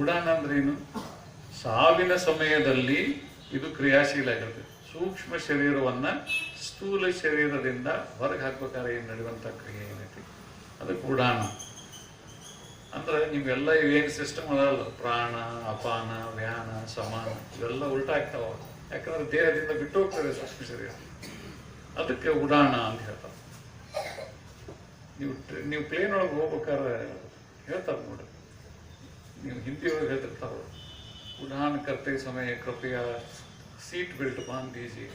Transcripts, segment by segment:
ಉಡಾನ ಅಂದ್ರೇನು ಸಾವಿನ ಸಮಯದಲ್ಲಿ ಇದು ಕ್ರಿಯಾಶೀಲ ಆಗಿರುತ್ತೆ ಸೂಕ್ಷ್ಮ ಶರೀರವನ್ನ ಸ್ಥೂಲ ಶರೀರದಿಂದ ಹೊರಗೆ ಹಾಕ್ಬೇಕಾದ್ರೆ ಏನು ನಡೆಯುವಂಥ ಕ್ರಿಯೆ ಏನೈತಿ? ಅದಕ್ಕೆ ಉಡಾನ ಅಂದ್ರೆ ನಿಮ್ಗೆಲ್ಲ ಇವೇನು ಸಿಸ್ಟಮ್ ಅದಲ್ಲ? ಪ್ರಾಣ, ಅಪಾನ ವ್ಯಾನ ಸಮಾನ, ಇವೆಲ್ಲ ಉಲ್ಟಾ ಆಗ್ತಾವ. ಯಾಕಂದ್ರೆ ದೇಹದಿಂದ ಬಿಟ್ಟು ಹೋಗ್ತದೆ ಸೂಕ್ಷ್ಮ ಶರೀರ. ಅದಕ್ಕೆ ಉಡಾಣ ಅಂತ ಹೇಳ್ತಾರೆ. ನೀವು ನೀವು ಪ್ಲೇನ್ ಒಳಗೆ ಹೋಗ್ಬೇಕಾದ್ರೆ ಹೇಳ್ತಾರೆ ನೋಡಿ. ನೀವು ಹಿಂದಿ ಒಳಗೆ ಉಡಾನ್ ಕರ್ತೆ ಸಮಯ ಕೃಪೆಯ ಸೀಟ್ ಬೆಲ್ಟ್ ಬಾಂಧೀಜಿ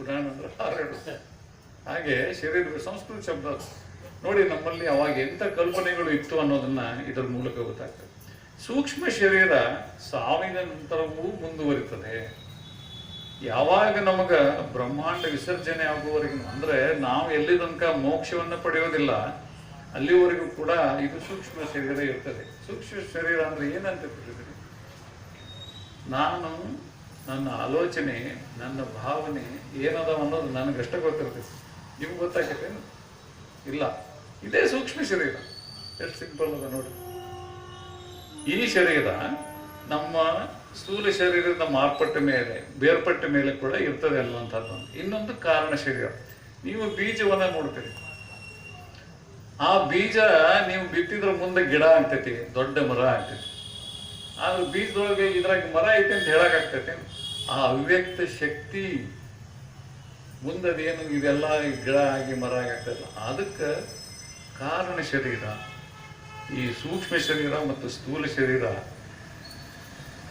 ಉಡಾನ್ ಅಂದ್ರೆ ಹಾರಾಡು. ಹಾಗೆ ಶರೀರ ಸಂಸ್ಕೃತ ಶಬ್ದ. ನೋಡಿ ನಮ್ಮಲ್ಲಿ ಅವಾಗ ಎಂಥ ಕಲ್ಪನೆಗಳು ಇತ್ತು ಅನ್ನೋದನ್ನ ಇದರ ಮೂಲಕ ಗೊತ್ತಾಗ್ತದೆ. ಸೂಕ್ಷ್ಮ ಶರೀರ ಸಾವಿನ ನಂತರವೂ ಮುಂದುವರಿತದೆ. ಯಾವಾಗ ನಮಗ ಬ್ರಹ್ಮಾಂಡ ವಿಸರ್ಜನೆ ಆಗುವವರೆಗೂ ಅಂದ್ರೆ ನಾವು ಎಲ್ಲಿ ತನಕ ಮೋಕ್ಷವನ್ನ ಪಡೆಯೋದಿಲ್ಲ, ಅಲ್ಲಿವರೆಗೂ ಕೂಡ ಇದು ಸೂಕ್ಷ್ಮ ಶರೀರ ಇರ್ತದೆ. ಸೂಕ್ಷ್ಮ ಶರೀರ ಅಂದ್ರೆ ಏನಂತ ತಿಳಿದ್ರಿ ನಾನು ನನ್ನ ಆಲೋಚನೆ, ನನ್ನ ಭಾವನೆ ಏನದ ಅನ್ನೋದು ನನಗಷ್ಟೇ ಗೊತ್ತಿರ್ತೈತಿ. ನಿಮ್ಗೆ ಗೊತ್ತಾಗತ್ತೇನು ಇಲ್ಲ. ಇದೇ ಸೂಕ್ಷ್ಮ ಶರೀರ. ಎಷ್ಟು ಸಿಂಪಲ್ ಅದ ನೋಡಿ. ಈ ಶರೀರ ನಮ್ಮ ಸ್ಥೂಲ ಶರೀರದ ಮಾರ್ಪಟ್ಟ ಮೇಲೆ, ಬೇರ್ಪಟ್ಟ ಮೇಲೆ ಕೂಡ ಇರ್ತದೆ ಅನ್ನುವಂಥದ್ದು. ಇನ್ನೊಂದು ಕಾರಣ ಶರೀರ. ನೀವು ಬೀಜವನ್ನ ನೋಡ್ತೀರಿ. ಆ ಬೀಜ ನೀವು ಬಿತ್ತಿದ್ರ ಮುಂದೆ ಗಿಡ ಆಗ್ತೈತಿ, ದೊಡ್ಡ ಮರ ಆಗ್ತೈತಿ. ಆದ್ರೆ ಬೀಜದೊಳಗೆ ಇದ್ರಾಗ ಮರ ಐತೆ ಅಂತ ಹೇಳಕ್ಕಾಗ್ತೈತಿ ಆ ಅವ್ಯಕ್ತ ಶಕ್ತಿ ಇದೆಲ್ಲ ಈ ಗಿಡ ಆಗಿ ಮರ ಆಗಿ ಆಗ್ತದಲ್ಲ ಅದಕ್ಕೆ ಕಾರಣ ಶರೀರ. ಈ ಸೂಕ್ಷ್ಮ ಶರೀರ ಮತ್ತು ಸ್ಥೂಲ ಶರೀರ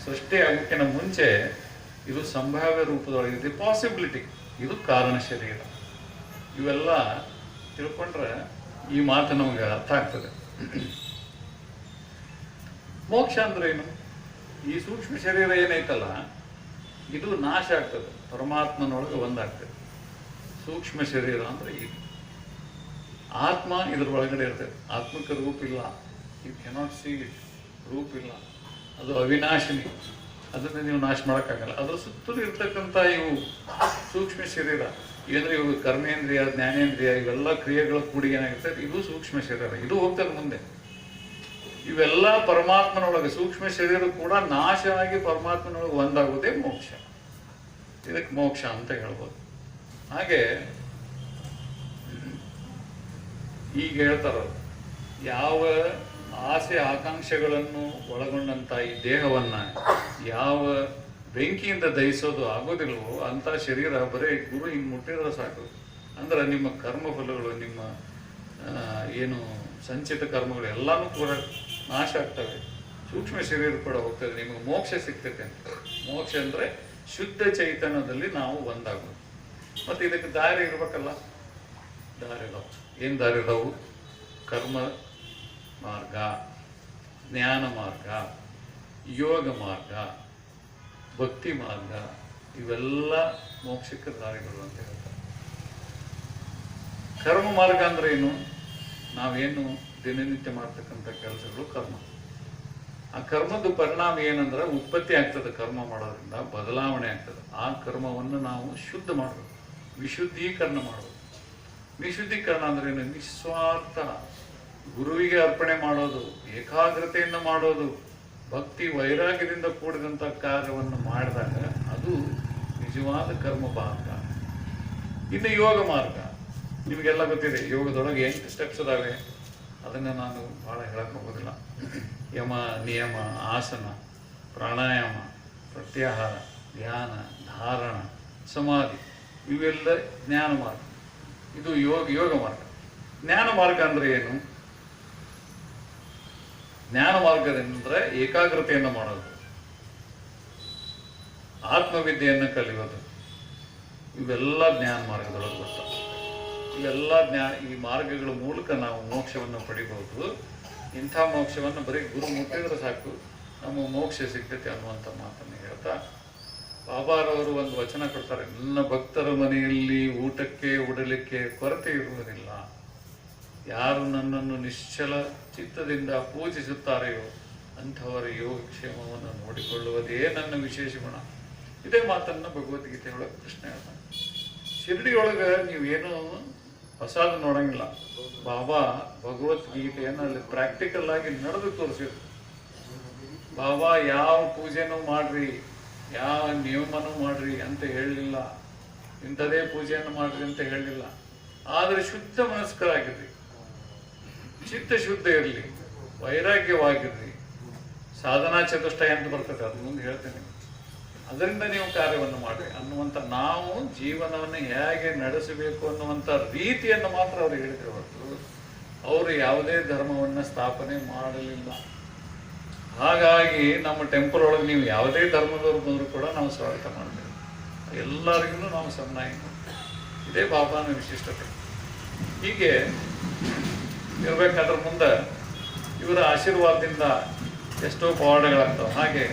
ಸೃಷ್ಟಿ ಆಗೋಕ್ಕಿಂತ ಮುಂಚೆ ಇದು ಸಂಭಾವ್ಯ ರೂಪದೊಳಗಿದೆ ಪಾಸಿಬಿಲಿಟಿ ಇದು ಕಾರಣ ಶರೀರ. ಇವೆಲ್ಲ ತಿಳ್ಕೊಂಡ್ರೆ ಈ ಮಾತು ನಮಗೆ ಅರ್ಥ ಆಗ್ತದೆ. ಮೋಕ್ಷ ಅಂದ್ರೆ ಏನು? ಈ ಸೂಕ್ಷ್ಮ ಶರೀರ ಏನೈತಲ್ಲ, ಇದು ನಾಶ ಆಗ್ತದೆ. ಪರಮಾತ್ಮನೊಳಗೆ ಒಂದಾಗ್ತದೆ. ಸೂಕ್ಷ್ಮ ಶರೀರ ಅಂದ್ರೆ ಇದು. ಆತ್ಮ ಇದ್ರ ಒಳಗಡೆ ಇರ್ತದೆ. ಆತ್ಮಕ್ಕೆ ರೂಪ ಇಲ್ಲ. ಯು ಕೆನಾಟ್ ಸಿ ಇಟ್ ರೂಪ ಇಲ್ಲ. ಅದು ಅವಿನಾಶಿನಿ. ಅದನ್ನ ನೀವು ನಾಶ ಮಾಡೋಕ್ಕಾಗಲ್ಲ. ಅದರ ಸುತ್ತಲೂ ಇರ್ತಕ್ಕಂಥ ಇವು ಸೂಕ್ಷ್ಮ ಶರೀರ. ಏನಂದ್ರೆ ಇವು ಕರ್ಮೇಂದ್ರಿಯ, ಜ್ಞಾನೇಂದ್ರಿಯ ಇವೆಲ್ಲ ಕ್ರಿಯೆಗಳ ಕೂಡಿ ಏನಾಗಿರ್ತದೆ ಇದು ಸೂಕ್ಷ್ಮ ಶರೀರ. ಇದು ಹೋಗ್ತಾರೆ ಮುಂದೆ. ಇವೆಲ್ಲ ಪರಮಾತ್ಮನೊಳಗೆ ಸೂಕ್ಷ್ಮ ಶರೀರ ಕೂಡ ನಾಶ ಆಗಿ ಪರಮಾತ್ಮನೊಳಗೆ ಒಂದಾಗುವುದೇ ಮೋಕ್ಷ. ಇದಕ್ಕೆ ಮೋಕ್ಷ ಅಂತ ಹೇಳ್ಬೋದು. ಹಾಗೆ, ಈಗ ಹೇಳ್ತಾರ ಯಾವ ಆಸೆ ಆಕಾಂಕ್ಷೆಗಳನ್ನು ಒಳಗೊಂಡಂತ ಈ ದೇಹವನ್ನ, ಯಾವ ಬೆಂಕಿಯಿಂದ ದಹಿಸೋದು ಆಗೋದಿಲ್ವೋ ಅಂತ ಶರೀರ ಬರೀ ಗುರು ಹಿಂಗೆ ಮುಟ್ಟಿದ್ರೆ ಸಾಕು. ಅಂದ್ರೆ ನಿಮ್ಮ ಕರ್ಮಫಲಗಳು, ನಿಮ್ಮ ಏನು ಸಂಚಿತ ಕರ್ಮಗಳು ಎಲ್ಲಾನು ಕೂಡ ನಾಶ ಆಗ್ತವೆ. ಸೂಕ್ಷ್ಮ ಶರೀರ ಕೂಡ ಹೋಗ್ತದೆ. ನಿಮಗೆ ಮೋಕ್ಷ ಸಿಗ್ತೈತೆ ಅಂತ. ಮೋಕ್ಷ ಅಂದ್ರೆ ಶುದ್ಧ ಚೈತನ್ಯದಲ್ಲಿ ನಾವು ಒಂದಾಗೋದು. ಮತ್ತೆ ಇದಕ್ಕೆ ದಾರಿ ಇರ್ಬೇಕಲ್ಲ. ದಾರಿ ಇದಾವೆ ಏನು ದಾರಿ ಇದಾವು ಕರ್ಮ ಮಾರ್ಗ, ಜ್ಞಾನ ಮಾರ್ಗ, ಯೋಗ ಮಾರ್ಗ. ಭಕ್ತಿ ಮಾರ್ಗ, ಇವೆಲ್ಲ ಮೋಕ್ಷಕ್ಕೆ ದಾರಿಗಳು ಅಂತ ಹೇಳ್ತಾರೆ. ಕರ್ಮ ಮಾರ್ಗ ಅಂದ್ರೆ ಏನು? ನಾವೇನು ದಿನನಿತ್ಯ ಮಾಡ್ತಕ್ಕಂಥ ಕೆಲಸಗಳು ಕರ್ಮ. ಆ ಕರ್ಮದ ಪರಿಣಾಮ ಏನಂದ್ರೆ ಉತ್ಪತ್ತಿ ಆಗ್ತದೆ ಕರ್ಮ ಮಾಡೋದ್ರಿಂದ, ಬದಲಾವಣೆ ಆಗ್ತದೆ. ಆ ಕರ್ಮವನ್ನು ನಾವು ಶುದ್ಧ ಮಾಡಬೇಕು, ವಿಶುದ್ಧೀಕರಣ ಮಾಡಬೇಕು. ವಿಶುದ್ಧೀಕರಣ ಅಂದ್ರೆ ಏನು? ನಿಸ್ವಾರ್ಥ. ಗುರುವಿಗೆ ಅರ್ಪಣೆ ಮಾಡೋದು, ಏಕಾಗ್ರತೆಯಿಂದ ಮಾಡೋದು ಭಕ್ತಿ ವೈರಾಗ್ಯದಿಂದ ಕೂಡಿದಂಥ ಕಾರ್ಯವನ್ನು ಮಾಡಿದಾಗ ಅದು ನಿಜವಾದ ಕರ್ಮ ಮಾರ್ಗ ಇನ್ನು ಯೋಗ ಮಾರ್ಗ. ನಿಮಗೆಲ್ಲ ಗೊತ್ತಿದೆ, ಯೋಗದೊಳಗೆ ಎಂಟು ಸ್ಟೆಪ್ಸ್ ಅದಾವೆ ಅದನ್ನು ನಾನು ಭಾಳ ಹೇಳಕ್ಕೆ ಹೋಗೋದಿಲ್ಲ ಯಮ, ನಿಯಮ, ಆಸನ, ಪ್ರಾಣಾಯಾಮ, ಪ್ರತ್ಯಾಹಾರ, ಧ್ಯಾನ, ಧಾರಣ, ಸಮಾಧಿ, ಇವೆಲ್ಲ ಜ್ಞಾನ ಮಾರ್ಗ. ಇದು ಯೋಗ ಯೋಗ ಮಾರ್ಗ. ಜ್ಞಾನ ಮಾರ್ಗ ಅಂದರೆ ಏನು? ಜ್ಞಾನ ಮಾರ್ಗದಂದ್ರೆ ಏಕಾಗ್ರತೆಯನ್ನು ಮಾಡೋದು. ಆತ್ಮವಿದ್ಯೆಯನ್ನು ಕಲಿಯೋದು. ಇವೆಲ್ಲ ಜ್ಞಾನ ಮಾರ್ಗದೊಳಗೆ ಬರ್ತವೆ ಇವೆಲ್ಲ ಜ್ಞಾನ ಈ ಮಾರ್ಗಗಳ ಮೂಲಕ ನಾವು ಮೋಕ್ಷವನ್ನು ಪಡಿಬಹುದು. ಇಂಥ ಮೋಕ್ಷವನ್ನು ಬರೀ ಗುರು ಮುಟ್ಟಿದ್ರೆ ಸಾಕು. ನಮ್ಮ ಮೋಕ್ಷ ಸಿಗ್ತೈತೆ ಅನ್ನುವಂಥ ಮಾತನ್ನು ಹೇಳ್ತಾ, ಬಾಬಾರವರು ಒಂದು ವಚನ ಕೊಡ್ತಾರೆ, ನನ್ನ ಭಕ್ತರ ಮನೆಯಲ್ಲಿ ಊಟಕ್ಕೆ, ಉಡಲಿಕ್ಕೆ ಕೊರತೆ ಇರುವುದಿಲ್ಲ. ಯಾರು ನನ್ನನ್ನು ನಿಶ್ಚಲ ಚಿತ್ತದಿಂದ ಪೂಜಿಸುತ್ತಾರೆಯೋ ಅಂಥವರ ಯೋಗಕ್ಷೇಮವನ್ನು ನೋಡಿಕೊಳ್ಳುವುದೇ ನನ್ನ ವಿಶೇಷ ಗುಣ. ಇದೇ ಮಾತನ್ನು ಭಗವದ್ಗೀತೆ ಒಳಗೆ ಕೃಷ್ಣ ಹೇಳ್ತಾನೆ. ಶಿರಡಿಯೊಳಗೆ ನೀವೇನು ಹೊಸದು ನೋಡಂಗಿಲ್ಲ. ಬಾಬಾ ಭಗವದ್ಗೀತೆಯನ್ನು ಅಲ್ಲಿ ಪ್ರಾಕ್ಟಿಕಲ್ ಆಗಿ ನಡೆದು ತೋರಿಸಿದ್ರು. ಬಾಬಾ ಯಾವ ಪೂಜೆನೂ ಮಾಡ್ರಿ, ಯಾವ ನಿಯಮನೂ ಮಾಡ್ರಿ ಅಂತ ಹೇಳಲಿಲ್ಲ. ಇಂಥದೇ ಪೂಜೆಯನ್ನು ಮಾಡ್ರಿ ಅಂತ ಹೇಳಲಿಲ್ಲ. ಆದರೆ ಶುದ್ಧ ಮನಸ್ಕರಾಗಿರ್ರಿ ಚಿತ್ತ ಶುದ್ಧ ಇರಲಿ, ವೈರಾಗ್ಯವಾಗಿರಲಿ, ಸಾಧನಾ ಚತುಷ್ಟ ಅಂತ ಬರ್ತದೆ, ಅದು ಮುಂದೆ ಹೇಳ್ತೇನೆ. ಅದರಿಂದ ನೀವು ಕಾರ್ಯವನ್ನು ಮಾಡಿ ಅನ್ನುವಂಥ ನಾವು ಜೀವನವನ್ನು ಹೇಗೆ ನಡೆಸಬೇಕು ಅನ್ನುವಂಥ ರೀತಿಯನ್ನು ಮಾತ್ರ ಅವರು ಹೇಳಿದ್ರು ಹೊರತು, ಅವರು ಯಾವುದೇ ಧರ್ಮವನ್ನು ಸ್ಥಾಪನೆ ಮಾಡಲಿಲ್ಲ. ಹಾಗಾಗಿ ನಮ್ಮ ಟೆಂಪಲ್ ಒಳಗೆ ನೀವು ಯಾವುದೇ ಧರ್ಮದವ್ರು ಬಂದರೂ ಕೂಡ ನಾವು ಸ್ವಾಗತ ಮಾಡ್ತೇವೆ. ಎಲ್ಲರಿಗೂ ನಾವು ಸಮನಾಗಿ ಇದೇ ಬಾಬಾನ ವಿಶಿಷ್ಟತೆ. ಹೀಗೆ ಇರಬೇಕಾದ್ರ ಮುಂದೆ ಇವರ ಆಶೀರ್ವಾದದಿಂದ ಎಷ್ಟೋ ಪವಾಡಗಳಾಗ್ತವೆ. ಹಾಗೆ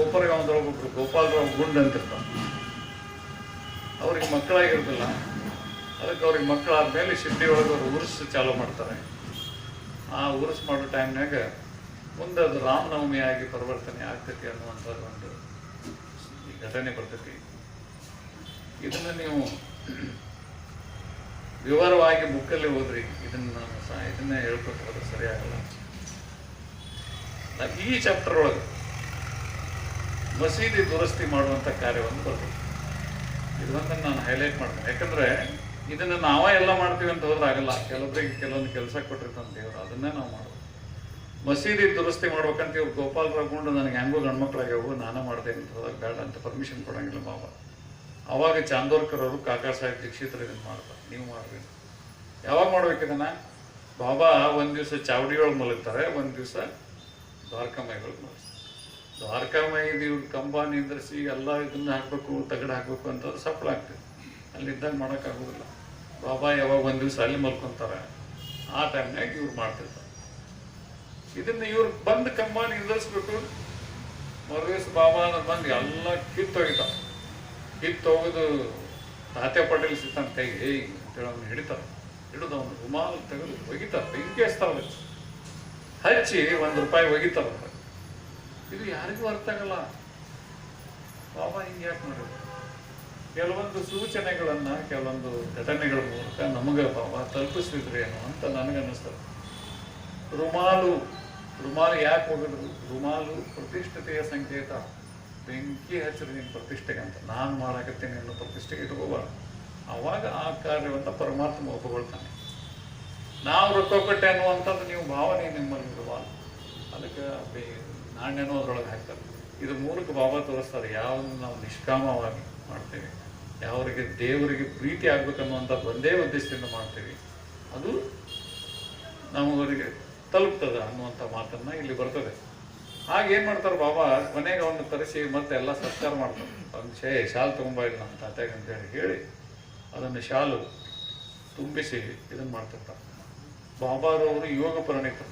ಒಬ್ರು ಗೋಪಾಲರಾವ್ ಗುಂಡ್ ಅಂತಿರ್ತಾವ. ಅವ್ರಿಗೆ ಮಕ್ಕಳಾಗಿರೋದಿಲ್ಲ. ಅದಕ್ಕೆ ಅವ್ರಿಗೆ ಮಕ್ಕಳಾದ್ಮೇಲೆ ಶಿಡ್ಡಿ ಒಳಗೆ ಅವರು ಉರ್ಸ್ ಚಾಲೂ ಮಾಡ್ತಾರೆ. ಆ ಉರ್ಸ್ ಮಾಡೋ ಟೈಮ್ನಾಗ ಮುಂದೆ ಅದು ರಾಮನವಮಿ ಆಗಿ ಪರಿವರ್ತನೆ ಆಗ್ತೈತಿ ಅನ್ನುವಂಥದ್ದು ಒಂದು ಈ ಘಟನೆ ಬರ್ತೈತಿ. ಇದನ್ನು ನೀವು ವಿವರವಾಗಿ ಬುಕ್ಕಲ್ಲಿ ಓದ್ರಿ. ಇದನ್ನ ನಾನು ಸಹ, ಇದನ್ನೇ ಹೇಳ್ಕೊಟ್ಟು ಸರಿಯಾಗಲ್ಲ. ಈ ಚಾಪ್ಟರ್ ಒಳಗೆ ಮಸೀದಿ ದುರಸ್ತಿ ಮಾಡುವಂಥ ಕಾರ್ಯವನ್ನು ಬರ್ತದೆ ಇದೊಂದನ್ನು ನಾನು ಹೈಲೈಟ್ ಮಾಡ್ತೇನೆ. ಯಾಕಂದ್ರೆ ಇದನ್ನು ನಾವೇ ಎಲ್ಲ ಮಾಡ್ತೀವಿ ಅಂತ ಹೋದ್ರೆ ಆಗಲ್ಲ. ಕೆಲವೊಬ್ಬರಿಗೆ ಕೆಲವೊಂದು ಕೆಲಸ ಕೊಟ್ಟಿರ್ತಾನೆ ದೇವರು. ಅದನ್ನೇ ನಾವು ಮಾಡೋದು. ಮಸೀದಿ ದುರಸ್ತಿ ಮಾಡ್ಬೇಕಂತ ಇವ್ರು ಗೋಪಾಲ್ ರಘುಂಡು ನನಗೆ ಹೆಂಗೋ ಗಂಡ್ಮಕ್ಳಾಗ್ಯಾವು, ನಾನೇ ಮಾಡ್ತೇನೆ ಅಂತ ಹೋದಾಗ ಬೇಡ ಅಂತ ಪರ್ಮಿಷನ್ ಕೊಡಂಗಿಲ್ಲ ಬಾಬಾ ಅವಾಗ ಚಾಂದೋರ್ಕರ್ ಅವರು ಕಾಕಾ ಸಾಹೇಬ್ ದೀಕ್ಷಿತರು ಇದನ್ನು ಮಾಡ್ತಾರೆ. ನೀವು ಮಾಡ್ರಿ. ಯಾವಾಗ ಮಾಡ್ಬೇಕು ಇದನ್ನ? ಬಾಬಾ ಒಂದು ದಿವಸ ಚಾವಡಿಯೊಳಗೆ ಮಲಗ್ತಾರೆ, ಒಂದು ದಿವಸ ದ್ವಾರಕಾಮಾಯಿಗಳು ಮಲಗ್ತಾರೆ. ದ್ವಾರಕಾಮಯಿ ಇವ್ರು ಕಂಬ ನಿಂದ್ರಿಸಿ ಎಲ್ಲ ಇದನ್ನ ಹಾಕ್ಬೇಕು, ತಗಡು ಹಾಕ್ಬೇಕು ಅಂತಂದ್ರೆ ಸಫಲ ಆಗ್ತದೆ. ಅಲ್ಲಿದ್ದಾಗ ಮಾಡೋಕ್ಕಾಗೋದಿಲ್ಲ ಬಾಬಾ ಯಾವಾಗ ಒಂದು ದಿವಸ ಅಲ್ಲಿ ಮಲ್ಕೊಂತಾರೆ, ಆ ಟೈಮ್ನಾಗ ಇವ್ರು ಮಾಡ್ತಿರ್ತಾರೆ. ಇದನ್ನ ಇವ್ರು ಬಂದು ಕಂಬ ನಿಂದಿರಿಸ್ಬೇಕು. ಮರುದಿವ್ಸ ಬಾಬಾ ಅನ್ನೋದು ಬಂದು ಎಲ್ಲ ಕಿತ್ತೋಗಿತಾವ ಕಿತ್ತೋಗೋದು ತಾತ್ಯ ಪಾಟೀಲ್ ಸಿಗ್ತಾನೆ ಕೈ ಏಯ್ ಅಂತೇಳಿ ಅವನು ಹಿಡಿತಾರೆ ಹಿಡಿದು ಅವನು ರುಮಾಲ್ ತೆಗೆದು ಒಗಿತಾರೆ. ಬೆಂಕಿ ಹಚ್ಚಿ ಒಂದು ರೂಪಾಯಿ ಒಗಿತಾರ. ಇದು ಯಾರಿಗೂ ಅರ್ಥ ಆಗಲ್ಲ. ಬಾಬಾ ಹಿಂಗೆ ಯಾಕೆ ಮಾಡಿದ್ರು ಕೆಲವೊಂದು ಸೂಚನೆಗಳನ್ನು, ಕೆಲವೊಂದು ಘಟನೆಗಳ ಮೂಲಕ ನಮಗೆ ಬಾಬಾ ತಲುಪಿಸಿದ್ರು ಏನು ಅಂತ ನನಗನ್ನಿಸ್ತದೆ. ರುಮಾಲು ರುಮಾಲು ಯಾಕೆ ಹೋಗಿದ್ರು ರುಮಾಲು ಪ್ರತಿಷ್ಠತೆಯ ಸಂಕೇತ. ಬೆಂಕಿ ಹಚ್ಚಿದ್ರೆ ನಿನ್ನ ಪ್ರತಿಷ್ಠೆಗೆ ಅಂತ. ನಾನು ಮಾಡಾಕತ್ತೇನೆ ಅನ್ನೋ ಪ್ರತಿಷ್ಠೆಗೆ ಇಟ್ಕೋಬಾರ್ದು. ಅವಾಗ ಆ ಕಾರ್ಯವನ್ನು ಪರಮಾತ್ಮ ಒಪ್ಪಿಕೊಳ್ತಾನೆ. ನಾವು ರೊಕ್ಕ ಕೊಟ್ಟೆ ಅನ್ನುವಂಥದ್ದು ನೀವು ಭಾವನೆ ನಿಮ್ಮಲ್ಲಿ ಇರಬಾರ್ದು. ಅದಕ್ಕೆ ಬೇ ನಾಣ್ಯನೂ ಅದರೊಳಗೆ ಹಾಕ್ತಾರೆ. ಇದು ಮೂಲಕ ಬಾಬಾ ತೋರಿಸ್ತಾರೆ. ಯಾವನ್ನು ನಾವು ನಿಷ್ಕಾಮವಾಗಿ ಮಾಡ್ತೇವೆ. ಯಾವರಿಗೆ ದೇವರಿಗೆ ಪ್ರೀತಿ ಆಗ್ಬೇಕನ್ನುವಂಥ ಒಂದೇ ಉದ್ದೇಶದಿಂದ ಮಾಡ್ತೇವೆ. ಅದು ನಮಗವರಿಗೆ ತಲುಪ್ತದೆ ಅನ್ನುವಂಥ ಮಾತನ್ನು ಇಲ್ಲಿ ಬರ್ತದೆ. ಹಾಗೆ ಏನು ಮಾಡ್ತಾರೆ ಬಾಬಾ ಕೊನೆಗೆ ಅವನ್ನ ತರಿಸಿ ಮತ್ತೆ ಎಲ್ಲ ಸತ್ಕಾರ ಮಾಡ್ತಾರೆ ಅವ್ನು ಶೇ ಶಾಲು ತಗೊಂಬ ಇಲ್ಲ ನಮ್ಮ ತಾತ್ಯಾಗ ಅಂತೇಳಿ ಹೇಳಿ ಅದನ್ನು ಶಾಲು ತುಂಬಿಸಿ ಇದನ್ನು ಮಾಡ್ತಿರ್ತಾರೆ ಬಾಬಾರವರು ಯೋಗ ಪರಿಣಿತರು.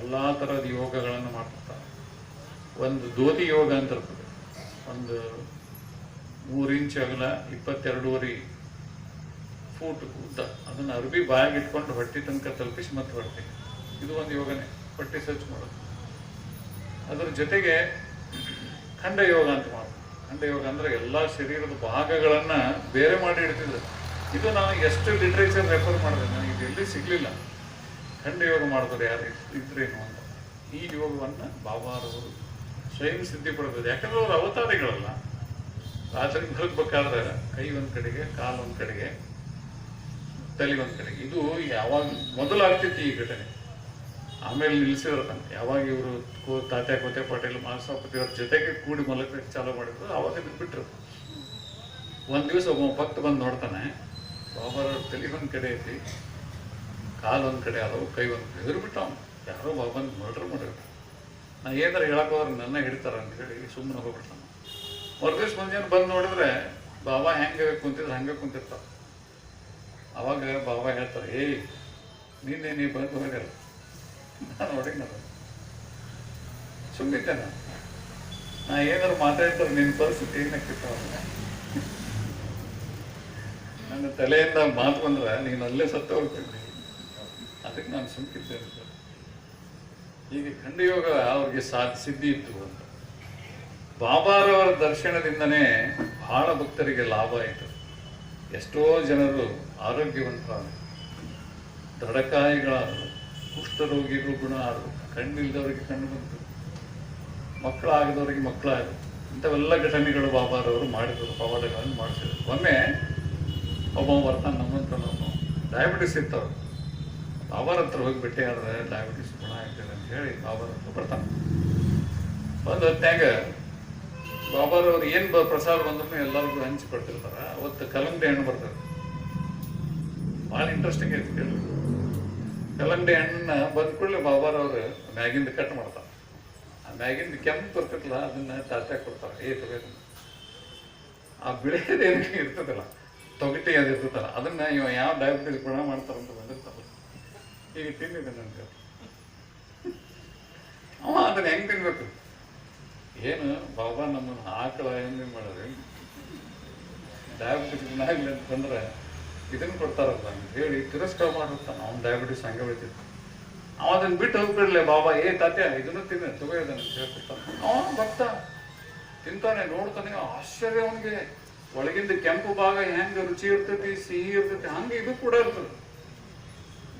ಎಲ್ಲ ಥರದ ಯೋಗಗಳನ್ನು ಮಾಡ್ತಿರ್ತಾರೆ. ಒಂದು ಧೋತಿ ಯೋಗ ಅಂತ ಇರ್ತದೆ. ಒಂದು ಮೂರು ಇಂಚ್ ಅಗಲ, ಇಪ್ಪತ್ತೆರಡೂವರೆ ಫೂಟ್ ಉದ್ದ. ಅದನ್ನು ಅರ್ಬಿ ಬಾಯಾಗಿಟ್ಕೊಂಡು ಹೊಟ್ಟೆ ತನಕ ತಲುಪಿಸಿ ಮತ್ತೆ ಹೊಟ್ಟೆ ಇದು ಒಂದು ಯೋಗನೇ. ಹೊಟ್ಟೆ ಸ್ವಚ್ಛ ಮಾಡೋದು. ಅದರ ಜೊತೆಗೆ ಖಂಡ ಯೋಗ ಅಂತ ಮಾಡ್ತಾರೆ. ಖಂಡ ಯೋಗ ಅಂದ್ರೆ ಎಲ್ಲ ಶರೀರದ ಭಾಗಗಳನ್ನ ಬೇರೆ ಮಾಡಿ ಇಡ್ತಿದ್ರು. ಇದು ನಾನು ಎಷ್ಟು ಲಿಟ್ರೇಚರ್ ರೆಫರ್ ಮಾಡಿದೆ, ನನಗೆ ಎಲ್ಲಿ ಸಿಗ್ಲಿಲ್ಲ. ಖಂಡ ಯೋಗ ಮಾಡಿದ್ರು ಯಾರು ಇದ್ರೇನು ಅಂತ. ಈ ಯೋಗವನ್ನ ಬಾಬಾರವರು ಸ್ವಯಂ ಸಿದ್ಧಿ ಪಡ್ಬೋದು ಯಾಕಂದ್ರೆ ಅವರು ಅವತಾರಿಗಳಲ್ಲ. ರಾತ್ರಿ ಮಲಗ್ಬೇಕಾದ್ರೆ ಕೈ ಒಂದು ಕಡೆಗೆ, ಕಾಲು ಒಂದು ಕಡೆಗೆ, ತಲೆ ಒಂದ್ ಕಡೆಗೆ. ಇದು ಯಾವಾಗ ಮೊದಲಾಗ್ತಿತ್ತು ಈ ಘಟನೆ. ಆಮೇಲೆ ನಿಲ್ಲಿಸಿದ್ರು ಯಾವಾಗ ಇವರು ಕೋ ತಾತ್ಯ ಕೋತೆ ಪಾಟೀಲ್ ಮಾನಸಪತಿ ಅವ್ರ ಜೊತೆಗೆ ಕೂಡಿ ಮಲಗಕ್ಕೆ ಚಾಲೂ ಮಾಡಿದ್ರು ಅವಾಗ ಬಿಟ್ಟರು ಒಂದು ದಿವಸ ಒಬ್ಬ ಭಕ್ತ ಬಂದು ನೋಡ್ತಾನೆ, ಬಾಬಾರ ತಲೆ ಒಂದು ಕಡೆ ಐತಿ, ಕಾಲು ಒಂದ್ ಕಡೆ ಅದಾವು ಕೈ ಒಂದು ಹೆದರು ಅವ್ನು. ಯಾರೋ ಬಾಬನ್ ಮರ್ಡರ್ ಮಾಡಿರ್ತಾರೆ ನಾ ಏನಾರ ಹೇಳಕ್ ಹೋದ್ರೆ ನನ್ನ ಹಿಡಿತಾರೆ ಅಂತ ಹೇಳಿ ಸುಮ್ಮನೆ ಹೋಗ್ಬಿಡ್ತಾನೆ. ಮರುದಿವ್ಸ ಮುಂಜಾನೆ ಬಂದು ನೋಡಿದ್ರೆ ಬಾಬಾ ಹೆಂಗೆ ಕುಂತಿದ್ರೆ, ಹಂಗೆ ಕುಂತಿರ್ತಾವ ಅವಾಗ ಬಾಬಾ ಹೇಳ್ತಾರೆ ಏಯ್, ನಿನ್ನೆ ನೀ ಬಂದು ಹೋಗ್ಯಾರ. ನಾನು ಸುಮ್ಮಿದ್ದೆ ನಾನು ನಾ ಏನಾರು ಮಾತಾಡ್ತಾರೆ ನಿನ್ನ ಪರಿಸ್ಥಿತಿ ಅವಾಗ ನನ್ನ ತಲೆಯಿಂದ ಮಾತು ಬಂದ್ರೆ ನೀನು ಅಲ್ಲೇ ಸತ್ತು ಹೋಗ್ತೀನಿ ಅದಕ್ಕೆ ನಾನು ಸುಮ್ಕಿದ್ದೆ ಈಗ ಖಂಡಯೋಗ ಅವ್ರಿಗೆ ಸಾಧ್ ಸಿದ್ಧಿ ಇತ್ತು ಅಂತ. ಬಾಬಾರವರ ದರ್ಶನದಿಂದನೇ ಬಹಳ ಭಕ್ತರಿಗೆ ಲಾಭ ಆಯಿತು. ಎಷ್ಟೋ ಜನರು ಆರೋಗ್ಯವಂತರಾದರು. ದೃಢಕಾಯಿಗಳಾದರು ಕುಷ್ಠರೋಗಿಗಳು ಗುಣ ಆದರು ಕಣ್ಣಿಲ್ಲದವರಿಗೆ ಕಣ್ಣು ಬಂತು. ಮಕ್ಕಳಾಗದವರಿಗೆ ಮಕ್ಕಳಾದರು ಇಂಥವೆಲ್ಲ ಘಟನೆಗಳು ಬಾಬಾರವರು ಮಾಡಿದರು ಪವಾಡಗಳನ್ನು ಮಾಡಿಸಿದ್ರು. ಒಮ್ಮೆ ಒಬ್ಬ ಬರ್ತಾನೆ ನಾನು ಡಯಾಬಿಟಿಸ್ ಇರ್ತವ್ರು ಬಾಬಾರ ಹತ್ರ ಹೋಗಿ ಭೇಟಿ ಆದರೆ ಡಯಾಬಿಟಿಸ್ ಗುಣ ಆಗ್ತದೆ ಅಂತ ಹೇಳಿ ಬಾಬಾರ ಹತ್ರ ಬರ್ತಾನೆ. ಬಂದ ಹೊತ್ತಾಗ ಬಾಬಾರವ್ರು ಏನು ಬ ಪ್ರಸಾದ ಬಂದ್ರು ಎಲ್ಲರಿಗೂ ಹಂಚಿ ಕೊಡ್ತಿರ್ತಾರ. ಅವತ್ತು ಕಲಂಗಡಿ ಹಣ್ಣು ಬರ್ತದೆ. ಭಾಳ ಇಂಟ್ರೆಸ್ಟಿಂಗ್ ಐತಿ ಕೇಳಿ ಕಲ್ಲಂಗಡಿ ಹಣ್ಣನ್ನ ಬಂದ ಕೂಡಲೇ ಬಾಬಾರವ್ರು ಮ್ಯಾಗಿಂದ ಕಟ್ ಮಾಡ್ತಾರೆ. ಆ ಮ್ಯಾಗಿಂದ ಕೆಂಪು ಬರ್ತೈತಲ್ಲ ಅದನ್ನ ತಾತ್ಯಾಗ ಕೊಡ್ತಾರೆ. ಏ ತಗೋದು ಆ ಬಿಳಿಯದೇನು ಇರ್ತದಲ್ಲ, ತೊಗಟಿ ಅದು ಇರ್ತದಲ್ಲ, ಅದನ್ನ ಇವ ಯಾವ ಡಯಾಬಿಟಿಸ್ ಗುಣ ಮಾಡ್ತಾರಂತ ಬಂದಿರ್ತಾರ ಈಗ ತಿಂದಿದ್ದೆ ನನಗೆ ಅವ ಅದನ್ನ ಹೆಂಗ್ ತಿನ್ಬೇಕು? ಏನು, ಬಾಬಾ ನಮ್ಮನ್ನ ಆಕಳ ಹೆಂಗೆ ಮಾಡೋದು ಡಯಾಬಿಟಿಸ್ ಗುಣ ಆಗ್ಲಿ ಅಂತಂದ್ರೆ ಇದನ್ನ ಕೊಡ್ತಾರಲ್ಲ, ಹೇಳಿ ತಿರಸ್ಕಾರ ಮಾಡಿರ್ತಾನ ಅವ್ನು ಡಯಾಬಿಟಿಸ್ ಹಂಗೆ ಬೆಳಿತಿತ್ತು ಅವ ಬಿಟ್ಟು ಹೋಗ್ಬಿಡ್ಲೆ ಬಾಬಾ, ಏ ತಾತ್ಯ, ಇದನ್ನು ತಿನ್ನ, ತಗೋ ಇದನ್ನ ಹೇಳ್ಕೊಡ್ತಾನೆ ಅವನು ಅವ ಭಕ್ತ. ತಿಂತಾನೆ, ನೋಡ್ತಾನೆ, ಆಶ್ಚರ್ಯ ಅವನಿಗೆ. ಒಳಗಿಂದ ಕೆಂಪು ಭಾಗ ಹೆಂಗೆ ರುಚಿ ಇರ್ತೈತಿ, ಸಿಹಿ ಇರ್ತೈತಿ, ಹಂಗೆ ಇದು ಕೂಡ ಇರ್ತದೆ.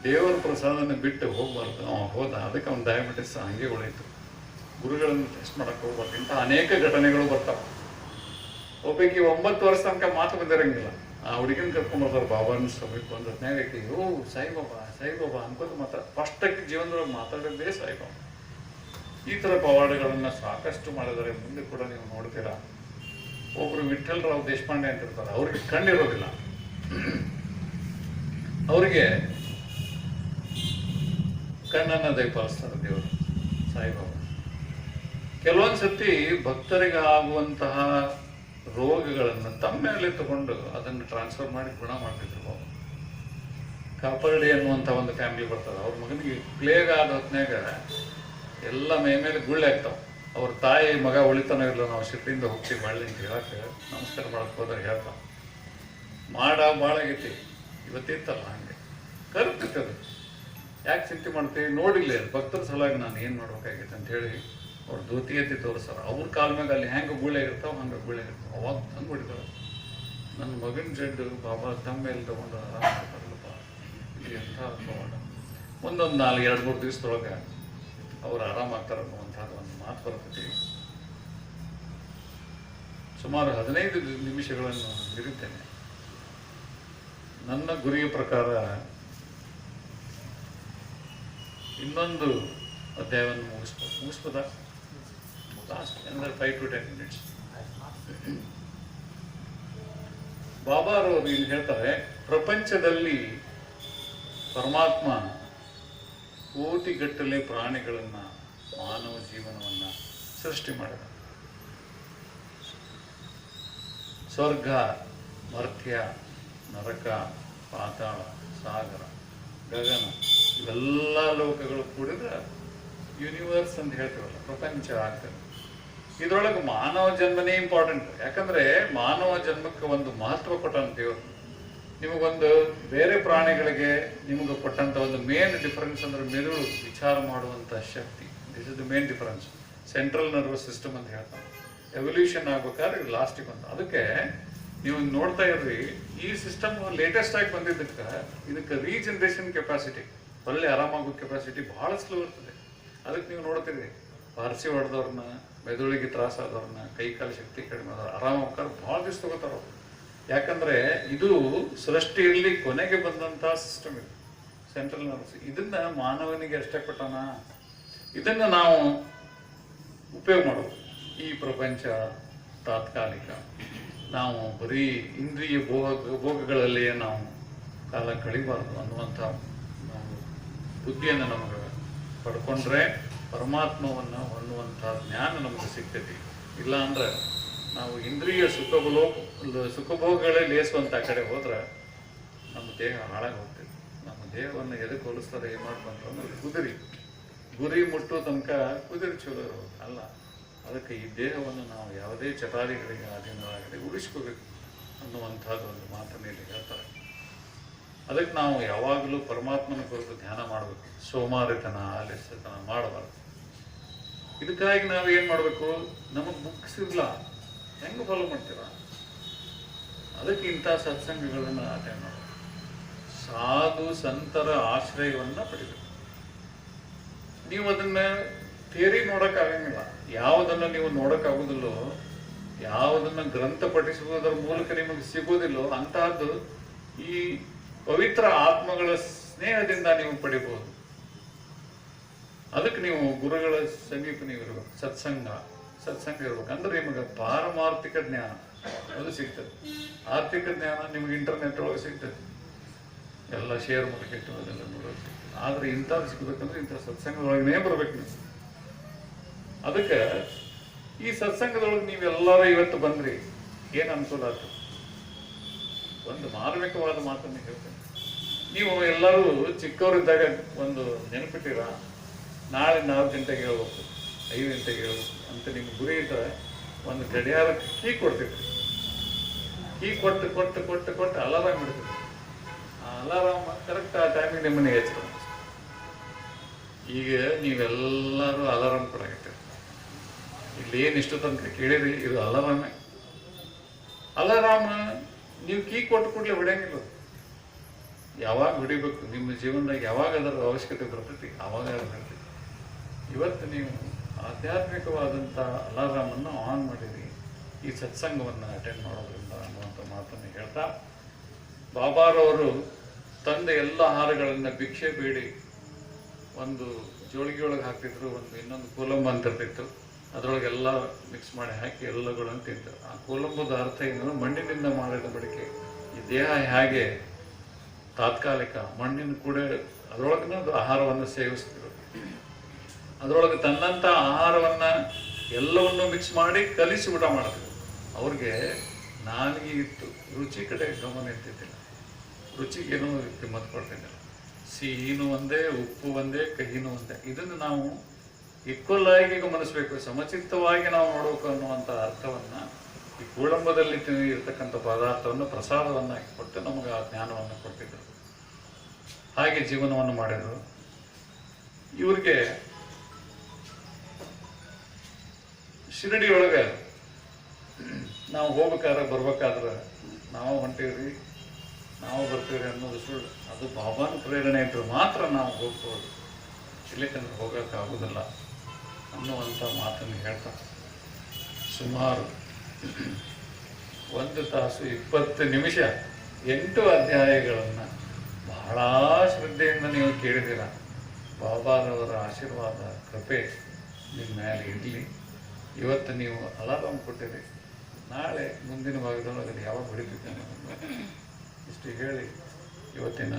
ದೇವರ ಪ್ರಸಾದನ ಬಿಟ್ಟು ಹೋಗ್ಬಾರ್ದು. ಅವ ಹೋದ, ಅದಕ್ಕೆ ಅವ್ನ ಡಯಾಬಿಟಿಸ್ ಹಂಗೆ ಉಳಿತು. ಗುರುಗಳನ್ನು ಟೆಸ್ಟ್ ಮಾಡಕ್ಕೆ ಹೋಗ್ಬಾರ್ದು. ಇಂಥ ಅನೇಕ ಘಟನೆಗಳು ಬರ್ತಾವೆ. ಒಬ್ಬಾಕಿ ಒಂಬತ್ತು ವರ್ಷ ತನಕ ಮಾತು ಬಂದಿರಂಗಿಲ್ಲ. ಆ ಹುಡುಗಿನ ಕರ್ಕೊಂಡ್ ಬರ್ತಾರೆ ಬಾಬಾನ ಸಭೆಗೆ ಹದಿನೈದು ಐತಿ ಓ, ಸಾಯಿಬಾಬಾ ಸಾಯಿಬಾಬಾ ಅನ್ಕೊಂಡು ಮಾತಾಡ ಫಸ್ಟಕ್ಕೆ ಜೀವನದೊಳಗೆ ಮಾತಾಡೋದೇ ಸಾಯಿಬಾಬಾ. ಈ ಥರ ಪವಾಡಗಳನ್ನು ಸಾಕಷ್ಟು ಮಾಡಿದರೆ ಮುಂದೆ ಕೂಡ ನೀವು ನೋಡ್ತೀರಾ. ಒಬ್ರು ವಿಠಲ್ ರಾವ್ ದೇಶಪಾಂಡೆ ಅಂತ ಇರ್ತಾರೆ ಅವ್ರಿಗೆ ಕಣ್ಣಿರೋದಿಲ್ಲ. ಅವರಿಗೆ ಕಣ್ಣನ್ನ ದಯಪಾಲಿಸ್ತಾರೆ ದೇವರು, ಸಾಯಿಬಾಬಾ. ಕೆಲವೊಂದು ಭಕ್ತರಿಗೆ ರೋಗಗಳನ್ನು ತಮ್ಮ ಮೇಲೆ ತಗೊಂಡು ಅದನ್ನು ಟ್ರಾನ್ಸ್ಫರ್ ಮಾಡಿ ಗುಣ ಮಾಡ್ತಿದ್ರು ಬಾಬು ಕಾಪರ್ಡಿ ಅನ್ನುವಂಥ ಒಂದು ಫ್ಯಾಮಿಲಿ ಬರ್ತದೆ. ಅವ್ರ ಮಗನಿಗೆ ಪ್ಲೇಗ್ ಆದ ಎಲ್ಲ ಮೈ ಮೇಲೆ ಗುಳ್ಳೆ ಆಗ್ತಾವೆ. ಅವ್ರ ತಾಯಿ ಮಗ ಉಳಿತಾನ ಇಲ್ಲ ನಾವು ಶಿಫ್ಟಿಂದ ಹೋಗ್ತೀವಿ ಮಾಡಲಿ ಅಂತ ಹೇಳಕ್ಕೆ ನಮಸ್ಕಾರ ಮಾಡಕ್ಕೆ ಹೋದಾಗ ಹೇಳ್ತಾವ. ಮಾಡ ಭಾಳ ಆಗೈತಿ. ಇವತ್ತಿತ್ತಲ್ಲ ಹಂಗೆ. ಕರುತ್ತೈತೆ ಅದು. ಯಾಕೆ ಚಿಂತೆ ಮಾಡ್ತೀವಿ ನೋಡಿಲ್ಲ. ಭಕ್ತರ ಸಲುವಾಗಿ ನಾನು ಏನು ಮಾಡ್ಬೇಕಾಗೈತೆ ಅಂತ ಹೇಳಿ ಅವ್ರು ಧೋತಿ ಎತ್ತಿ ತೋರಿಸ್ತಾರೆ. ಅವ್ರ ಕಾಲ ಮ್ಯಾಗ ಅಲ್ಲಿ ಹೆಂಗೆ ಗುಳೆ ಇರ್ತಾವೆ, ಹಂಗೆ ಗುಳೆ ಇರ್ತಾವೆ. ಅವಾಗ ತಂದು ಬಿಡ್ತಾರೆ ನನ್ನ ಮಗನ ಜಡ್ಡು, ಬಾಬಾ ತಮ್ಮ ಮೇಲೆ ತಗೊಂಡು ಆರಾಮ ಇದು ಎಂಥ ಅನುಭವ ಒಂದೊಂದು ನಾಲ್ಕು ಎರಡು, ಮೂರು ದಿವಸದೊಳಗೆ ಅವ್ರು ಆರಾಮಾಗ್ತಾರೆ ಅನ್ನುವಂಥದ್ದು ಒಂದು ಮಾತು ಬರ್ತೈತಿ. ಸುಮಾರು ಹದಿನೈದು ನಿಮಿಷಗಳನ್ನು ಇರುತ್ತೇನೆ ನನ್ನ ಗುರಿಯ ಪ್ರಕಾರ ಇನ್ನೊಂದು ಅಧ್ಯಾಯವನ್ನು ಮುಗಿಸ್ಬೋದು ಮುಗಿಸ್ಬೋದಾ? ಲಾಸ್ಟ್ ಅಂದರೆ ಫೈವ್ ಟು ಟೆನ್ ಮಿನಿಟ್ಸ್ ಬಾಬಾರವರು ಇಲ್ಲಿ ಹೇಳ್ತಾರೆ, ಪ್ರಪಂಚದಲ್ಲಿ ಪರಮಾತ್ಮ ಕೋಟಿಗಟ್ಟಲೆ ಪ್ರಾಣಿಗಳನ್ನು ಮಾನವ ಜೀವನವನ್ನ ಸೃಷ್ಟಿ ಮಾಡಿದ. ಸ್ವರ್ಗ, ಮರ್ತ್ಯ, ನರಕ, ಪಾತಾಳ, ಸಾಗರ, ಗಗನ ಇವೆಲ್ಲ ಲೋಕಗಳು ಕೂಡಿದ್ರೆ ಯೂನಿವರ್ಸ್ ಅಂತ ಹೇಳ್ತೀವಲ್ಲ, ಪ್ರಪಂಚ ಆಗ್ತದೆ. ಇದ್ರೊಳಗೆ ಮಾನವ ಜನ್ಮನೇ ಇಂಪಾರ್ಟೆಂಟ್ ಯಾಕಂದ್ರೆ ಮಾನವ ಜನ್ಮಕ್ಕೆ ಒಂದು ಮಹತ್ವ ಕೊಟ್ಟಂತ ದೇವರು ನಿಮಗೊಂದು ಬೇರೆ ಪ್ರಾಣಿಗಳಿಗೆ ನಿಮಗೆ ಕೊಟ್ಟಂತ ಒಂದು ಮೇನ್ ಡಿಫರೆನ್ಸ್ ಅಂದ್ರೆ ಮೆದುಳು ವಿಚಾರ ಮಾಡುವಂತ ಶಕ್ತಿ. This is the main difference central nervous system ಅಂತ ಹೇಳ್ತಾರೆ. ಎವಲ್ಯೂಷನ್ ಆಗ್ಬೇಕಾದ್ರೆ ಲಾಸ್ಟಿಗೆ ಬಂತು ಅದಕ್ಕೆ ನೀವು ನೋಡ್ತಾ ಇರ್ರಿ, ಈ ಸಿಸ್ಟಮ್ ಲೇಟೆಸ್ಟ್ ಆಗಿ ಬಂದಿದ್ದಕ್ಕೆ ಇದಕ್ಕೆ ರೀಜನರೇಷನ್ ಕೆಪಾಸಿಟಿ ಒಳ್ಳೆ ಆರಾಮಾಗೋ ಕೆಪಾಸಿಟಿ ಬಹಳ ಸ್ಲೋ ಇರ್ತದೆ. ಅದಕ್ಕೆ ನೀವು ನೋಡ್ತೀರಿ ಪಾರ್ಸಿ ಹೊಡೆದವ್ರನ್ನ ಮೆದುಳಿಗೆ ತ್ರಾಸಾದವ್ರನ್ನ ಕೈ ಕಾಲು ಶಕ್ತಿ ಕಡಿಮೆ ಆದವ್ರು, ಆರಾಮ ಹೋಗ್ತಾರೆ ಭಾಳ ದಿವಸ ತಗೋತಾರ ಯಾಕಂದ್ರೆ ಇದು ಸೃಷ್ಟಿಯಲ್ಲಿ ಕೊನೆಗೆ ಬಂದಂತಹ ಸಿಸ್ಟಮ್ ಇದು. ಸೆಂಟ್ರಲ್ ನರ್ವಸ್ ಇದನ್ನ ಮಾನವನಿಗೆ ಅಷ್ಟೇ ಕೊಟ್ಟಣ ಇದನ್ನ ನಾವು ಉಪಯೋಗ ಮಾಡೋದು. ಈ ಪ್ರಪಂಚ ತಾತ್ಕಾಲಿಕ. ನಾವು ಬರೀ ಇಂದ್ರಿಯ ಭೋಗ, ಭೋಗಗಳಲ್ಲಿಯೇ ನಾವು ಕಾಲ ಕಳಿಬಾರ್ದು ಅನ್ನುವಂಥ ನಾವು ಬುದ್ಧಿಯನ್ನು ನಮಗೆ ಪಡ್ಕೊಂಡ್ರೆ ಪರಮಾತ್ಮವನ್ನು ಹೊಂದುವಂಥ ಜ್ಞಾನ ನಮಗೆ ಸಿಗ್ತೈತಿ. ಇಲ್ಲ ಅಂದ್ರೆ ನಾವು ಇಂದ್ರಿಯ ಸುಖಭೋ ಸುಖಭೋಗಗಳೇ ಲೇಸುವಂಥ ಕಡೆ ಹೋದ್ರೆ ನಮ್ಮ ದೇಹ ಹಾಳಾಗಿ ಹೋಗ್ತೈತಿ ನಮ್ಮ ದೇಹವನ್ನು ಎದಕ್ಕೆ ಹೋಲಿಸ್ತಾರೆ, ಏನು ಮಾಡ್ಕೊಂಡ್ರೆ ಕುದುರಿ. ಗುರಿ ಮುಟ್ಟೋ ತನಕ ಕುದುರೆ ಚಲೋ ಅಲ್ಲ, ಅದಕ್ಕೆ ಈ ದೇಹವನ್ನು ನಾವು ಯಾವುದೇ ಚಟಾರಿಗಳಿಗೆ ಅಧೀನರಾಗದೆ ಉಳಿಸ್ಕೋಬೇಕು ಅನ್ನುವಂಥದ್ದು ಒಂದು ಮಾತನ್ನು ಇಲ್ಲಿ ಹೇಳ್ತಾರೆ. ಅದಕ್ಕೆ ನಾವು ಯಾವಾಗಲೂ ಪರಮಾತ್ಮನ ಕುರಿತು ಧ್ಯಾನ ಮಾಡಬೇಕು. ಸೋಮಾರಿತನ, ಆಲಸ್ಯತನ ಮಾಡಬಾರ್ದು. ಇದಕ್ಕಾಗಿ ನಾವು ಏನು ಮಾಡಬೇಕು? ನಮಗೆ ಬುಕ್ಸ್ ಇಲ್ಲ ಹೆಂಗೆ ಫಾಲೋ ಮಾಡ್ತೀರ? ಅದಕ್ಕೆ ಇಂಥ ಸತ್ಸಂಗಗಳನ್ನು ಅಟೆಂಡ್ ಮಾಡಬೇಕು. ಸಾಧು ಸಂತರ ಆಶ್ರಯವನ್ನು ಪಡಿಬೇಕು. ನೀವು ಅದನ್ನು ಥಿಯರಿ ನೋಡೋಕ್ಕಾಗಂಗಿಲ್ಲ ಯಾವುದನ್ನು ನೀವು ನೋಡೋಕ್ಕಾಗೋದಿಲ್ಲೋ ಯಾವುದನ್ನು ಗ್ರಂಥ ಪಠಿಸುವುದರ ಮೂಲಕ ನಿಮಗೆ ಸಿಗೋದಿಲ್ಲೋ, ಅಂತಹದ್ದು ಈ ಪವಿತ್ರ ಆತ್ಮಗಳ ಸ್ನೇಹದಿಂದ ನೀವು ಪಡಿಬಹುದು ಅದಕ್ಕೆ ನೀವು ಗುರುಗಳ ಸಮೀಪ ನೀವು ಇರ್ಬೇಕು ಸತ್ಸಂಗ ಸತ್ಸಂಗ ಇರ್ಬೇಕು. ಅಂದ್ರೆ ನಿಮಗೆ ಪಾರಮಾರ್ಥಿಕ ಜ್ಞಾನ ಅದು ಸಿಗ್ತದೆ. ಆರ್ಥಿಕ ಜ್ಞಾನ ನಿಮ್ಗೆ ಇಂಟರ್ನೆಟ್ ಒಳಗೆ ಸಿಗ್ತದೆ. ಎಲ್ಲ ಶೇರ್ ಮಾರ್ಕೆಟ್ ಅದೆಲ್ಲ ನೋಡೋದು ಆದ್ರೆ ಇಂಥದ್ದು ಸಿಗ್ಬೇಕಂದ್ರೆ ಇಂಥ ಸತ್ಸಂಗದೊಳಗನೇ ಬರ್ಬೇಕು ನೀವು. ಅದಕ್ಕೆ ಈ ಸತ್ಸಂಗದೊಳಗೆ ನೀವೆಲ್ಲರೂ ಇವತ್ತು ಬಂದ್ರಿ. ಏನು ಆಯ್ತು ಒಂದು ಮಾರ್ಮಿಕವಾದ ಮಾತನ್ನು ಹೇಳ್ತೇನೆ. ನೀವು ಎಲ್ಲರೂ ಚಿಕ್ಕವರಿದ್ದಾಗ ಒಂದು ನೆನಪಿಟ್ಟಿರ? ನಾಳೆ ನಾಲ್ಕು ಗಂಟೆಗೆ ಹೇಳ್ಬೇಕು, ಐದು ಗಂಟೆಗೆ ಹೇಳ್ಬೇಕು ಅಂತ ನಿಮ್ಗೆ ಗುರಿ ಇಟ್ಟರೆ ಒಂದು ಗಡಿಯಾರಕ್ಕೆ ಕೀ ಕೊಡ್ತೀವಿ ಕೀ ಕೊಟ್ಟು ಕೊಟ್ಟು ಕೊಟ್ಟು ಕೊಟ್ಟು ಅಲಾರಾಮ್ ಇಡ್ತಿತ್ತು ಆ ಅಲಾರಾಮ್ ಕರೆಕ್ಟ್ ಆ ಟೈಮಿಗೆ ನಿಮ್ಮನ್ನು ಎಚ್ಚರ ಈಗ ನೀವೆಲ್ಲರೂ ಅಲಾರಾಮ್ ಕೊಡಾಕತ್ತೀರಿ. ಇಲ್ಲಿ ಏನು ಇಷ್ಟು ತನಕ ಕೇಳಿರಿ, ಇದು ಅಲಾರಾಮೇ. ಅಲಾರಾಮ್, ನೀವು ಕೀ ಕೊಟ್ಟು ಕೂಡಲೇ ಹೊಡೆಯಂಗಿಲ್ಲ. ಅದು. ಯಾವಾಗ ಹೊಡಿಬೇಕು ನಿಮ್ಮ ಜೀವನದಾಗ ಯಾವಾಗ ಅದರ ಅವಶ್ಯಕತೆ ಬರ್ತೈತಿ? ಅದು ಬರ್ತೈತಿ. ಇವತ್ತು ನೀವು ಆಧ್ಯಾತ್ಮಿಕವಾದಂಥ ಅಲಾರಾಮನ್ನು ಆನ್ ಮಾಡಿರಿ. ಈ ಸತ್ಸಂಗವನ್ನು ಅಟೆಂಡ್ ಮಾಡೋದ್ರಿಂದ ಅನ್ನುವಂಥ ಮಾತನ್ನು ಹೇಳ್ತಾ, ಬಾಬಾರವರು ತಂದೆ ಎಲ್ಲ ಆಹಾರಗಳನ್ನು ಭಿಕ್ಷೆ ಬೇಡಿ. ಒಂದು ಜೋಳಿಗೆಯೊಳಗೆ ಹಾಕ್ತಿದ್ರು, ಒಂದು ಇನ್ನೊಂದು ಕೋಲಂಬ ಅಂತ ಇರ್ತಿತ್ತು. ಅದರೊಳಗೆಲ್ಲ ಮಿಕ್ಸ್ ಮಾಡಿ ಹಾಕಿ ಎಲ್ಲಗಳನ್ನು ತಿಂತಾರೆ ಆ ಕೋಲಂಬದ ಅರ್ಥ ಏನಂದ್ರೆ ಮಣ್ಣಿನಿಂದ ಮಾಡಿದ ಬಳಿಕೆ ಈ ದೇಹ ಹೇಗೆ ತಾತ್ಕಾಲಿಕ ಮಣ್ಣಿನ ಕೂಡ ಅದರೊಳಗಿನ ಅದು ಆಹಾರವನ್ನು ಸೇವಿಸ್ತಿದ್ರು. ಅದರೊಳಗೆ ತನ್ನಂಥ ಆಹಾರವನ್ನ ಎಲ್ಲವನ್ನು ಮಿಕ್ಸ್ ಮಾಡಿ ಕಲಿಸಿ ಊಟ ಮಾಡ್ತಿದ್ರು. ಅವ್ರಿಗೆ ನಾಲಿಗೆ ಇತ್ತು. ರುಚಿ ಕಡೆ ಗಮನ ಇರ್ತಿದ್ದಿಲ್ಲ. ರುಚಿಗೇನು ಕಿಮ್ಮತ್ ಕೊಡ್ತಿದ್ದಿಲ್ಲ ಸಿಹಿನೂ ಒಂದೇ, ಉಪ್ಪು ಒಂದೇ, ಕಹಿನೂ ಒಂದೇ. ಇದನ್ನು ನಾವು ಈಕ್ವಲ್ ಆಗಿ ಗಮನಿಸಬೇಕು. ಸಮಚಿತ್ತವಾಗಿ ನಾವು ನೋಡಬೇಕು ಅನ್ನುವಂಥ ಅರ್ಥವನ್ನ ಈ ಕೂಳಂಬದಲ್ಲಿ ಇರ್ತಕ್ಕಂಥ ಪದಾರ್ಥವನ್ನು ಪ್ರಸಾದವನ್ನಾಗಿ ಕೊಟ್ಟು ನಮಗೆ ಆ ಜ್ಞಾನವನ್ನು ಕೊಡ್ತಿದ್ರು. ಹಾಗೆ ಜೀವನವನ್ನು ಮಾಡಿದರು. ಇವರಿಗೆ ಶಿರಡಿಯೊಳಗೆ ನಾವು ಹೋಗ್ಬೇಕಾದ್ರೆ ಬರ್ಬೇಕಾದ್ರೆ ನಾವು ಹೊಂಟೀವ್ರಿ, ನಾವು ಬರ್ತೀವ್ರಿ ಅನ್ನೋದು ಸುಳ್ಳು. ಅದು ಬಾಬಾನ ಪ್ರೇರಣೆ ಇದ್ರೆ ಮಾತ್ರ ನಾವು ಹೋಗ್ಬೋದು. ಇಲ್ಲಿಕಂದ್ರೆ ಹೋಗೋಕ್ಕಾಗೋದಿಲ್ಲ ಅನ್ನುವಂಥ ಮಾತನ್ನು ಹೇಳ್ತಾ ಸುಮಾರು ಒಂದು ತಾಸು ಇಪ್ಪತ್ತು ನಿಮಿಷ ಎಂಟು ಅಧ್ಯಾಯಗಳನ್ನು ಬಹಳ ಶ್ರದ್ಧೆಯಿಂದ ನೀವು ಕೇಳಿದಿರ ಬಾಬಾರವರ ಆಶೀರ್ವಾದ, ಕೃಪೆ ನಿಮ್ಮ ಮೇಲೆ ಇರಲಿ. ಇವತ್ತು ನೀವು ಅಲಾರಾಮ್ ಕೊಟ್ಟಿರಿ. ನಾಳೆ ಮುಂದಿನ ಭಾಗದೊಳಗೆ ಅದು ಯಾವಾಗ ಹೊಡಿತಿದ್ದೇನೆ ಇಷ್ಟು ಹೇಳಿ ಇವತ್ತಿನ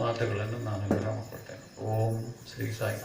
ಮಾತುಗಳನ್ನು ನಾನು ವಿರಾಮ ಕೊಡ್ತೇನೆ. ಓಂ ಶ್ರೀ ಸಾಯಿ